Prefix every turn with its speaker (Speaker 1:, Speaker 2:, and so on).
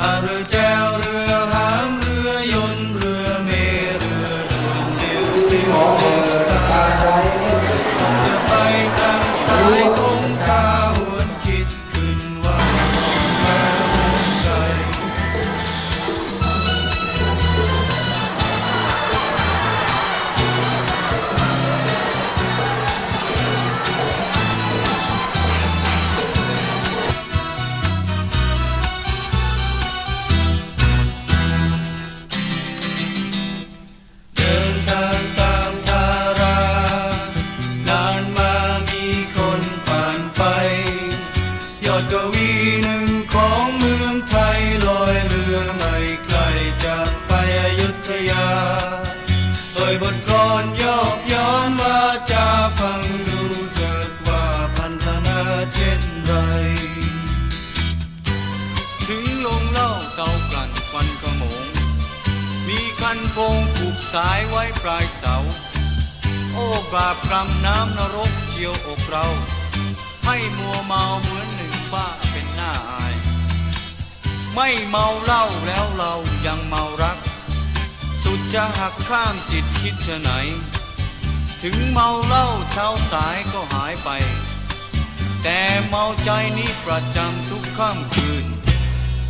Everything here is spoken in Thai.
Speaker 1: I will tell เล่า
Speaker 2: เตากลั่นควันขโมง มีคันโฟงผูกสายไว้ปลายเสา โอ้บาปกรรมน้ำนรกเจียวอกเรา ให้มัวเมาเหมือนหนึ่งบ้าเป็นหน้าอาย ไม่เมาเหล้าแล้วเรายังเมารัก สุดจะหักข้ามจิตคิดชะไหน ถึงเมาเหล้าเช้าสายก็หายไป แต่เมาใจนี้ประจำทุกค่ำคืน